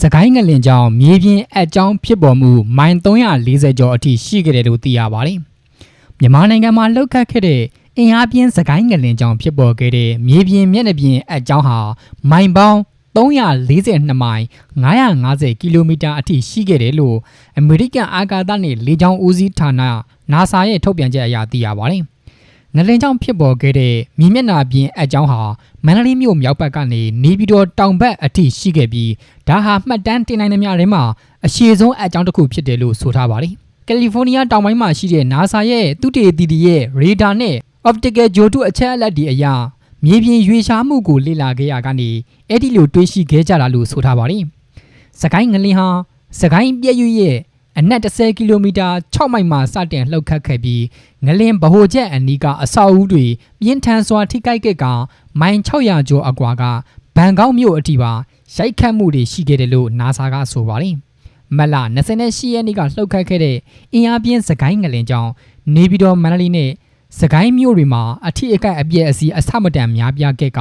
စကိုင်းငလင်ကြောင့်မြေပြင်အကြောင်းဖြစ်ပေါ်မှုမိုင်340ကျော်အထိရှိခဲ့တယ်လို့သိရပါတယ်။မြန်မာနိုင်ငံမှာလှုပ်ခတ်ခဲ့တဲ့အင်အားပြင်းစကိုင်းငလင်ကြောင့်ဖြစ်ပေါ်ခဲ့တဲ့မြေပြင်မျက်နှာပြင်အကြောင်းဟာမိုင်ပေါင်း342မိုင်950ကီလိုမီတာအထိရှိခဲ့တယ်လို့အမေရိကန်အာကာသနဲ့လေကြောင်းဦးစီးဌာန NASA ရဲ့ထုတ်ပြန်ချက်အရသိရပါတယ်။ ငလင်ကြောင့်ဖြစ်ပေါ်ခဲ့တဲ့မြေမျက်နှာပြင်အကြောင်းဟာမန္တလေးမြို့မြောက်ဘက်ကနေနေပြည်တော်တောင်ဘက်အထိရှိခဲ့ပြီးဒါဟာမှတ်တမ်းတင်နိုင်သမျှထဲမှာအရှည်ဆုံးအကြောင်းတစ်ခုဖြစ်တယ်လို့ဆိုထားပါတယ်။ကယ်လီဖိုးနီးယားတောင်ပိုင်းမှာရှိတဲ့ NASA ရဲ့သုတေသီတွေရဲ့ရေဒါနဲ့ optical ဂျိုတုအချက်အလက်တွေအရမြေပြင်ရွေရှားမှုကိုလေ့လာခဲ့ရကနေအဲ့ဒီလိုတွေးရှိခဲ့ကြတာလို့ဆိုထားပါတယ်။စကိုင်းငလင်ဟာစကိုင်းပြည့်ရွရဲ့ အနက်10ကီလိုမီတာ6မိုင်မှစတင်လှုပ်ခတ်ခဲ့ပြီးငလင်ဗဟိုချက်အနီးကအဆောက်အဦတွေပြင်းထန်စွာထိခိုက်ခဲ့ကမိုင်600ကျော်အကွာကဘန်ကောက်မြို့အထိပါရိုက်ခတ်မှုတွေရှိခဲ့တယ်လို့ NASA ကဆိုပါတယ်။မလ28ရက်နေ့ကလှုပ်ခတ်ခဲ့တဲ့အင်အားပြင်းစကိုင်းငလင်ကြောင့်နေပြည်တော်မန္တလေးနဲ့စကိုင်းမြို့တွေမှာအထိအကက်အပြည့်အစည်အဆမတန်များပြားခဲ့က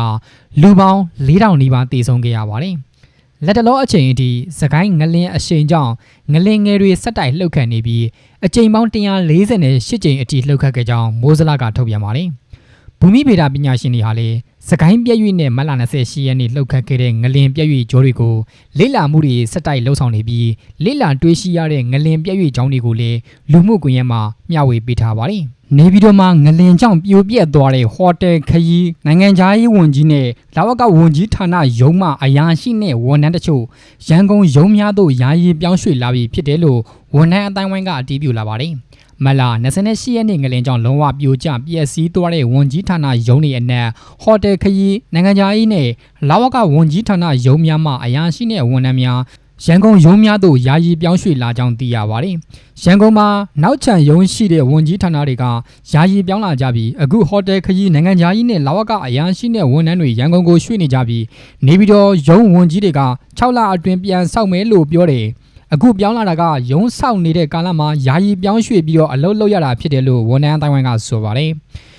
လူပေါင်း4000နီးပါးတည်ဆုံခဲ့ရပါတယ်။ လက်တလောအချိန်အထိစကိုင်းငလင်အရှိန်ကြောင့်ငလင်ငယ်တွေဆက်တိုက်လှုပ်ခတ်နေပြီးအကြိမ်ပေါင်း148ကြိမ်အထိလှုပ်ခတ်ခဲ့ကြောင်းမိုးစလကထုတ်ပြန်ပါတယ်။ ဘူမိဗေဒပညာရှင်တွေဟာလည်းစကိုင်းပြည့်ရွေ့နဲ့မတ်လ28ရက်နေ့လှုပ်ခတ်ခဲ့တဲ့ငလင်ပြည့်ရွေ့ဂျိုးတွေကိုလေ့လာမှုတွေဆက်တိုက်လှုပ်ဆောင်နေပြီးလေ့လာတွေ့ရှိရတဲ့ငလင်ပြည့်ရွေ့ကြောင်းတွေကိုလည်းလူမှုကွန်ရက်မှာမျှဝေပေးထားပါတယ်။နေပြည်တော်မှာငလင်ကြောင့်ပြိုပြက်သွားတဲ့ဟိုတယ်ခရီးနိုင်ငံခြားရေးဝန်ကြီးနဲ့လာဝကဝန်ကြီးဌာနရုံးမှအရာရှိနဲ့ဝန်ထမ်းတချို့ရန်ကုန်ရုံးများသို့ယာယီပြောင်းရွှေ့လာပြီဖြစ်တယ်လို့ဝန်ထမ်းအတိုင်းဝိုင်းကအတည်ပြုလာပါတယ်။မလာ28ရက်နေ့ငလင်ကြောင့်လုံးဝပြိုကျပျက်စီးသွားတဲ့ဝန်ကြီးဌာနရုံးတွေအနက်ဟိုတယ်ခရီးနိုင်ငံခြားရေးနဲ့လာဝကဝန်ကြီးဌာနရုံးများမှအရာရှိနဲ့ဝန်ထမ်းများရန်ကုန်ရုံးများသို့ယာယီပြောင်းရွှေ့လာကြောင်းသိရပါတယ်။ရန်ကုန်မှာနောက်ချန်ရုံးရှိတဲ့ဝန်ကြီးဌာနတွေကယာယီပြောင်းလာကြပြီးအခုဟိုတယ်ခရီးနိုင်ငံခြားရေးနဲ့လာဝကအရာရှိနဲ့ဝန်ထမ်းတွေရန်ကုန်ကိုရွှေ့နေကြပြီးနေပြီးတော့ရုံးဝန်ကြီးတွေက6လအတွင်းပြန်ဆောက်မယ်လို့ပြောတယ်။ အခုပြောင်းလာတာကရုံးဆောက်နေတဲ့ကာလမှာယာယီပြောင်းရွှေ့ပြီးတော့အလုပ်လုပ်ရတာဖြစ်တယ်လို့ဝန်ထမ်းအတိုင်းဝိုင်းကဆိုပါတယ်။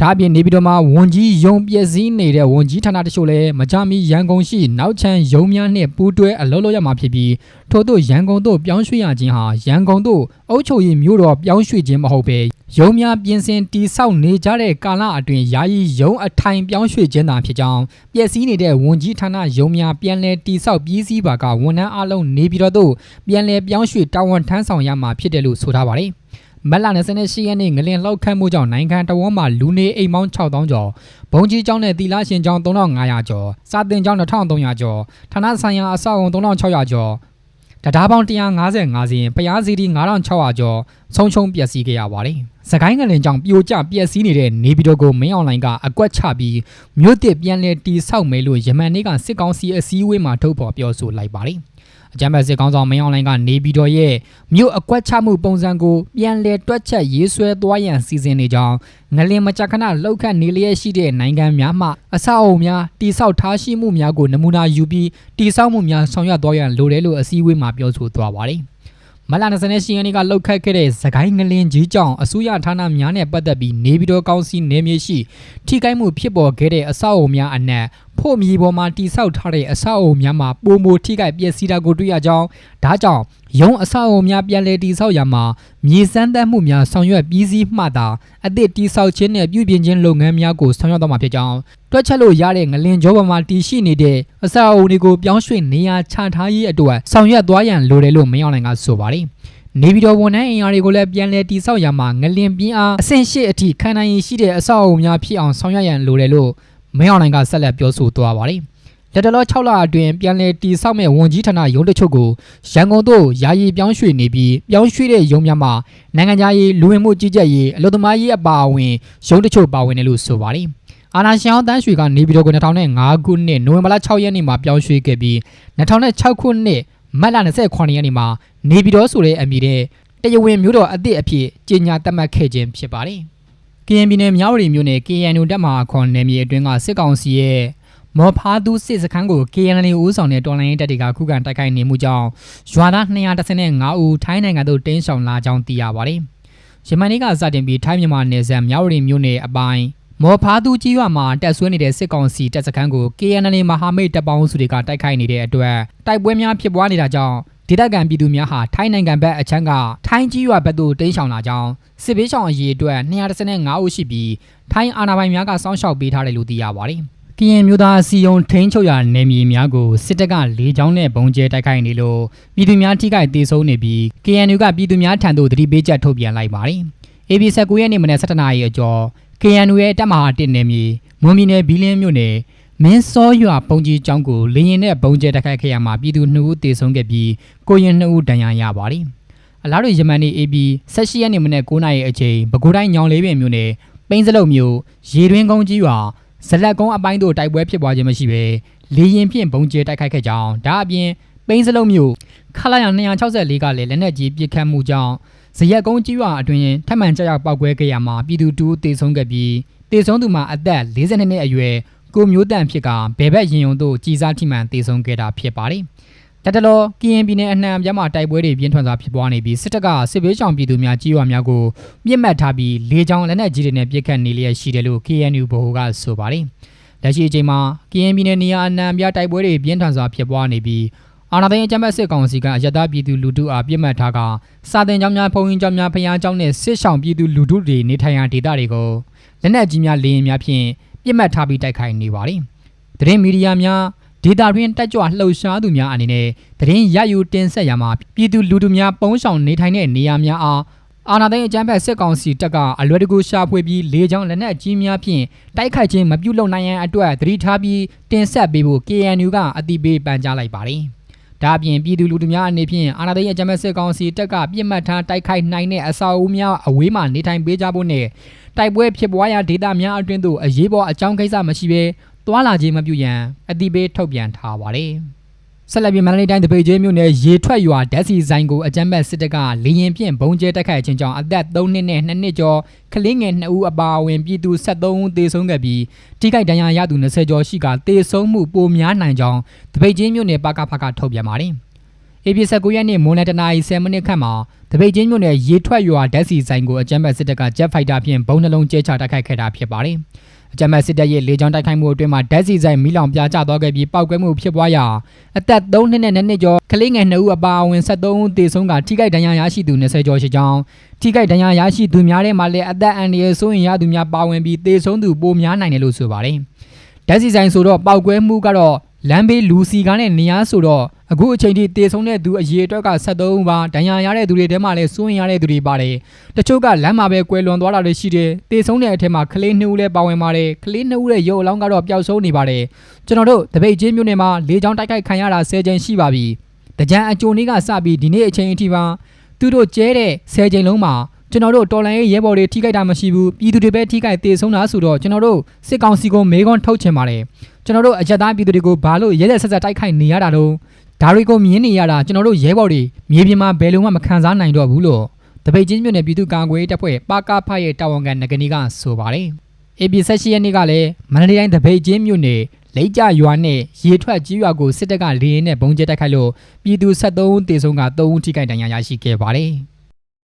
ဒါအပြင်နေပြည်တော်မှာဝန်ကြီးယုံပြည့်စည်နေတဲ့ဝန်ကြီးဌာနတချို့လည်းမကြမီရန်ကုန်ရှိနောက်ချမ်းယုံများနှင့်ပူးတွဲအလုပ်လုပ်ရမှာဖြစ်ပြီးထို့သို့ရန်ကုန်သို့ပြောင်းရွှေ့ရခြင်းဟာရန်ကုန်သို့အုပ်ချုပ်ရေးမျိုးတော်ပြောင်းရွှေ့ခြင်းမဟုတ်ပဲယုံများပြင်ဆင်တီဆောက်နေကြတဲ့ကာလအတွင်းယာယီယုံအထိုင်ပြောင်းရွှေ့ခြင်းသာဖြစ်ကြောင်းပျက်စီးနေတဲ့ဝန်ကြီးဌာနယုံများပြန်လည်တီဆောက်ပြီးစီးပါကဝန်ထမ်းအလုံးနေပြည်တော်သို့ပြန်လည်ပြောင်းရွှေ့တာဝန်ထမ်းဆောင်ရမှာဖြစ်တယ်လို့ဆိုထားပါတယ် မက်လာ28ရက်နေ့ငလင်လောက်ခတ်မှုကြောင့်နိုင်ငံတော်ဝန်မှလူနေအိမ်ပေါင်း6000ကျော်ဘုံကြီးကျောင်းနဲ့တီလာရှင်ကျောင်း3500ကျော်စာတင်ကျောင်း2300ကျော်ဌာနဆိုင်ရာအဆောက်အုံ3600ကျော်တရားပေါင်း155စီရင်ပရားစီတီ9600ကျော်ဆုံးရှုံးပျက်စီးခဲ့ရပါတယ်။စကိုင်းငလင်ကြောင့်ပြိုကျပျက်စီးနေတဲ့နေပြည်တော်ကိုမင်းအောင်လှိုင်ကအကွက်ချပြီးမြို့တစ်ပြန်လည်တီဆောက်မယ်လို့ယမန်နေ့ကစစ်ကောင်စီအစည်းအဝေးမှာထုတ်ဖော်ပြောဆိုလိုက်ပါတယ်။ အကြမ်းဖက်စစ်ကောင်ဆောင်မင်းအောင်လှိုင်ကနေပြည်တော်ရဲ့မြို့အကွက်ချမှုပုံစံကိုပြန်လည်တွက်ချက်ရေးဆွဲသွားရန်စီစဉ်နေကြောင်းငလင်မကြခဏလှုပ်ခတ်နေလျက်ရှိတဲ့နိုင်ငံများမှအဆောက်အုံများတိဆောက်ထားရှိမှုများကိုနမူနာယူပြီးတိဆောက်မှုများဆောင်ရွက်သွားရန်လိုတယ်လို့အစည်းအဝေးမှာပြောဆိုသွားပါတယ်။မလာ28ရက်နေ့ကလှုပ်ခတ်ခဲ့တဲ့သခိုင်းငလင်ကြီးကြောင့်အစိုးရဌာနများနဲ့ပတ်သက်ပြီးနေပြည်တော်ကောင်စီနေမြေရှိထိခိုက်မှုဖြစ်ပေါ်ခဲ့တဲ့အဆောက်အအုံများအနက်ဖို့မြေပေါ်မှာတိဆောက်ထားတဲ့အဆောက်အအုံများမှာပုံမထိခိုက်ပျက်စီးတာကိုတွေ့ရကြောင်းဒါကြောင့်ရုံးအဆောက်အအုံများပြန်လည်တိဆောက်ရမှာမြေစမ်းသပ်မှုများဆောင်ရွက်ပြီးစီးမှသာအသည့်တိဆောက်ခြင်းနဲ့ပြုပြင်ခြင်းလုပ်ငန်းများကိုဆောင်ရွက်တော့မှာဖြစ်ကြောင်းတွက်ချက်လို့ရတဲ့ငလင်ကြောပေါ်မှာတည်ရှိနေတဲ့အဆောက်အအုံတွေကိုပြောင်းရွှေ့နေရာချထားရေးအတွက်ဆောင်ရွက်သွားရန်လိုတယ်လို့မင်းအောင်နိုင်ကဆိုပါတယ်နေပြည်တော်ဝန်ထမ်းအင်အားတွေကိုလည်းပြန်လည်တိဆောက်ရမှာငလင်ပြင်းအားအဆင့်ရှိအထိခံနိုင်ရရှိတဲ့အဆောက်အအုံများဖြစ်အောင်ဆောင်ရွက်ရန်လိုတယ်လို့ မင်းအောင်နိုင်ကဆက်လက်ပြောဆိုသွားပါတယ်လက်တလော6လအတွင်းပြန်လည်တည်ဆောက်မဲ့ဝန်ကြီးဌာနရုံးတချို့ကိုရန်ကုန်သို့ယာယီပြောင်းရွှေ့နေပြီးပြောင်းရွှေ့တဲ့ရုံးများမှာနိုင်ငံခြားရေးလူဝင်မှုကြီးကြပ်ရေးအလုပ်သမားရေးအပါအဝင်ရုံးတချို့ပါဝင်တယ်လို့ဆိုပါတယ်။အာနာရှင်အောင်တန်းရွှေကနေပြည်တော်က2005ခုနှစ်နိုဝင်ဘာလ6ရက်နေ့မှာပြောင်းရွှေ့ခဲ့ပြီး2006ခုနှစ်မတ်လ28ရက်နေ့မှာနေပြည်တော်ဆိုတဲ့အမည်နဲ့တရားဝင်မြို့တော်အသစ်အဖြစ်ကြေညာသတ်မှတ်ခဲ့ခြင်းဖြစ်ပါတယ်။ KN ပြည်နယ်မြဝတီမြို့နယ် KNU တပ်မဟာခွန်နယ်မြေအတွင်းကစစ်ကောင်စီရဲ့မော်ဖားသူစစ်စခန်းကို KNL ဦးဆောင်တဲ့တော်လိုင်းရေးတပ်တွေကခုခံတိုက်ခိုက်နေမှုကြောင့်ရွာသား215ဦးထိုင်းနိုင်ငံသို့တင်းရှောင်လာကြောင်းသိရပါတယ်။ယမန်နေ့ကစတင်ပြီးထိုင်းမြန်မာနယ်စပ်မြဝတီမြို့နယ်အပိုင်းမော်ဖားသူကြီးရွာမှာတက်ဆွဲနေတဲ့စစ်ကောင်စီတပ်စခန်းကို KNL မဟာမိတ်တပ်ပေါင်းစုတွေကတိုက်ခိုက်နေတဲ့အတွက်တိုက်ပွဲများဖြစ်ပွားနေတာကြောင့် ဒေသခံပြည်သူများဟာထိုင်းနိုင်ငံဘက်အချမ်းကထိုင်းကြီးရွာဘက်သို့တိမ်းရှောင်လာကြောင်းစစ်ဘေးရှောင်အရေးအတွက်215ဦးရှိပြီးထိုင်းအာဏာပိုင်များကစောင့်ရှောက်ပေးထားတယ်လို့သိရပါတယ်။ကရင်မျိုးသားအစည်းအရုံးထိန်းချုပ်ရာနယ်မြေများကိုစစ်တပ်ကလေကြောင်းနဲ့ဘုံကျဲတိုက်ခိုက်နေလို့ပြည်သူများထိခိုက်ဒေဆုံးနေပြီး KNU ကပြည်သူများထံသို့တတိပေးချက်ထုတ်ပြန်လိုက်ပါတယ်။ AB 19ရက်နေ့မနက်7:00နာရီအကျော် KNU ရဲ့တပ်မဟာ1နယ်မြေမွန်ပြည်နယ်ဘီလင်းမြို့နယ် မင်းစောရွာပုံကြီးကျောင်းကိုလေရင်နဲ့ပုံကျဲတိုက်ခိုက်ခဲ့ရမှာပြည်သူ2ဦးသေဆုံးခဲ့ပြီးကိုရင်2ဦးဒဏ်ရာရပါတယ်။အလားတူယမန်နေ AB 18ရက်နေ့မနက်9:00နာရီအချိန်ပဲခူးတိုင်းညောင်လေးပင်မြို့နယ်ပိန်းစလုတ်မြို့ရေတွင်းကုန်းကြီးရွာဇလက်ကုန်းအပိုင်းတို့တိုက်ပွဲဖြစ်ပွားခြင်းမရှိဘဲလေရင်ဖြင့်ပုံကျဲတိုက်ခိုက်ခဲ့ကြောင်းဒါအပြင်ပိန်းစလုတ်မြို့ခလာရ264ကလည်းလက်နက်ကြီးပစ်ခတ်မှုကြောင့်ဇရက်ကုန်းကြီးရွာအတွင်းထပ်မံကြောက်ပောက်ကွဲခဲ့ရမှာပြည်သူတူတေဆုံးခဲ့ပြီးတေဆုံးသူမှာအသက်42နှစ်အရွယ် ကိုမျိုးတန်ဖြစ်ကဘယ်ဘက်ရင်ယုံတို့ကြီးစားထိမှန်တေဆုံးခဲ့တာဖြစ်ပါတယ်။တတလောကရင်ပြည်နယ်အနှံ့အပြားမှာတိုက်ပွဲတွေပြင်းထန်စွာဖြစ်ပွားနေပြီးစစ်တပ်ကစစ်ဘေးရှောင်ပြည်သူများကြီးရွာများကိုပြစ်မှတ်ထားပြီးလေကြောင်းလက်နက်ကြီးတွေနဲ့ပစ်ခတ်နေလျက်ရှိတယ်လို့ KNU ဗဟိုကဆိုပါတယ်။လက်ရှိအချိန်မှာကရင်ပြည်နယ်နေရာအနှံ့အပြားတိုက်ပွဲတွေပြင်းထန်စွာဖြစ်ပွားနေပြီးအာဏာသိမ်းအကြမ်းဖက်စစ်ကောင်စီကအယက်သားပြည်သူလူထုအားပြစ်မှတ်ထားကစာတင်ကြောင်းများဖုံရင်ကြောင်းများဖျားကြောင်းနဲ့စစ်ဆောင်ပြည်သူလူထုတွေနေထိုင်ရာဒေသတွေကိုလက်နက်ကြီးများလေရင်များဖြင့် ပြစ်မှတ်ထားပြီးတိုက်ခိုက်နေပါတယ်။သတင်းမီဒီယာများဒေတာတွင်တက်ကြွလှုပ်ရှားသူများအနေနဲ့သတင်းရယူတင်ဆက်ရမှာပြည်သူလူထုများပုံရှောင်နေထိုင်တဲ့နေရာများအားအာနာသိန်းအကြမ်းဖက်စစ်ကောင်စီတပ်ကအလွယ်တကူရှာဖွေပြီးလေကြောင်းလက်နက်ကြီးများဖြင့်တိုက်ခိုက်ခြင်းမပြုလုပ်နိုင်ရန်အတွက်သတိထားပြီးတင်ဆက်ပေးဖို့ KNU ကအတိပေးပန်ကြားလိုက်ပါတယ်။ ဒါအပြင်ပြည်သူလူထုများအနေဖြင့်အာနာသိန်းအကြမ်းဖက်စစ်ကောင်စီတပ်ကပြစ်မှတ်ထားတိုက်ခိုက်နိုင်တဲ့အဆောက်အဦများအဝေးမှနေထိုင်ပေးကြဖို့နဲ့တိုက်ပွဲဖြစ်ပွားရာဒေသများအတွင်းသို့အရေးပေါ်အကြောင်းကိစ္စမရှိဘဲတွာလာခြင်းမပြုရန်အတိပေးထုတ်ပြန်ထားပါတယ်။ ဆက်လက်ပြီးမန္တလေးတိုင်းတပိတ်ကျင်းမြို့နယ်ရေထွက်ရွာဓာတ်စီဆိုင်ကိုအကြမ်းဖက်စစ်တပ်ကလေရင်ဖြင့်ဘုံကျဲတိုက်ခိုက်ခြင်းကြောင့်အသက်3နှစ်နဲ့2နှစ်ကျော်ကလေးငယ်2ဦးအပါအဝင်ပြည်သူ73ဦးသေဆုံးခဲ့ပြီးထိခိုက်ဒဏ်ရာရသူ20ကျော်ရှိကသေဆုံးမှုပိုများနိုင်ကြောင်းတပိတ်ကျင်းမြို့နယ်ပကဖကထုတ်ပြန်ပါတယ်။ AP 19ရက်နေ့မွန်နယ်တနာရီ10မိနစ်ခန့်မှာတပိတ်ချင်းမြို့နယ်ရေထွက်ရွာဓာတ်စီဆိုင်ကိုအကြမ်းဖက်စစ်တပ်ကဂျက်ဖိုက်တာဖြင့်ဘုံနှလုံးကျဲချတိုက်ခိုက်ခဲ့တာဖြစ်ပါတယ်။ အကြမ်းဖက်စစ်တပ်ရဲ့လေကြောင်းတိုက်ခိုက်မှုအတွင်းမှာဓာတ်စီဆိုင်မီးလောင်ပြာကျသွားခဲ့ပြီးပောက်ကွဲမှုဖြစ်ပွားရာအသက်3နှစ်နဲ့2နှစ်ကျော်ကလေးငယ်2ဦးအပါအဝင်73ဦးသေဆုံးကထိခိုက်ဒဏ်ရာရရှိသူ20ကျော်ရှိကြောင်းထိခိုက်ဒဏ်ရာရရှိသူများထဲမှာလည်းအသက်အန္တရာယ်ဆိုရင်ရသူများပါဝင်ပြီးသေဆုံးသူပိုများနိုင်တယ်လို့ဆိုပါတယ်ဓာတ်စီဆိုင်ဆိုတော့ပောက်ကွဲမှုကတော့ လမ်းဘေးလူစီကားနဲ့နေရာဆိုတော့အခုအချိန်ထိတေဆုံးတဲ့သူအရေအတွက်က73ဦးပါဒဏ်ရာရတဲ့သူတွေထဲမှာလည်းစိုးရင်ရတဲ့သူတွေပါတယ်တချို့ကလမ်းမှာပဲကွယ်လွန်သွားတာတွေရှိတယ်တေဆုံးတဲ့အထက်မှာကလေး2ဦးလည်းပါဝင်ပါတယ်ကလေး2ဦးရဲ့ရုပ်အလောင်းကတော့ပျောက်ဆုံးနေပါတယ်ကျွန်တော်တို့တပိတ်ချင်းမြို့နယ်မှာလေကြောင်းတိုက်ခိုက်ခံရတာ10ကြိမ်ရှိပါပြီတကြံအကြိုနေ့ကစပြီးဒီနေ့အချိန်အထိပါသူတို့ကျဲတဲ့10ကြိမ်လုံးမှာ ကျွန်တော်တို့တော်လန်ရေးရဲဘော်တွေထိခိုက်တာမရှိဘူးပြည်သူတွေပဲထိခိုက်တေဆုံးတာဆိုတော့ကျွန်တော်တို့စစ်ကောင်စီကိုမေးခွန်းထုတ်ချင်ပါတယ်ကျွန်တော်တို့အကြက်သားပြည်သူတွေကိုဘာလို့ရဲရဲဆက်ဆက်တိုက်ခိုက်နေရတာတော့ဒါတွေကိုမြင်နေရတာကျွန်တော်တို့ရဲဘော်တွေမြေပြင်မှာဘယ်လုံးမှမခံစားနိုင်တော့ဘူးလို့တပိတ်ချင်းမြို့နယ်ပြည်သူ့ကာကွယ်တပ်ဖွဲ့ပါကားဖရဲ့တာဝန်ခံငကနီကဆိုပါတယ်။ AB 16ရက်နေ့ကလည်းမန္တလေးတိုင်းတပိတ်ချင်းမြို့နယ်လိတ်ကြရွာနဲ့ရေထွက်ကြီးရွာကိုစစ်တပ်ကလေရင်နဲ့ဘုံကျဲတိုက်ခိုက်လို့ပြည်သူ73ဦးသေဆုံးက3ဦးထိခိုက်ဒဏ်ရာရရှိခဲ့ပါတယ်။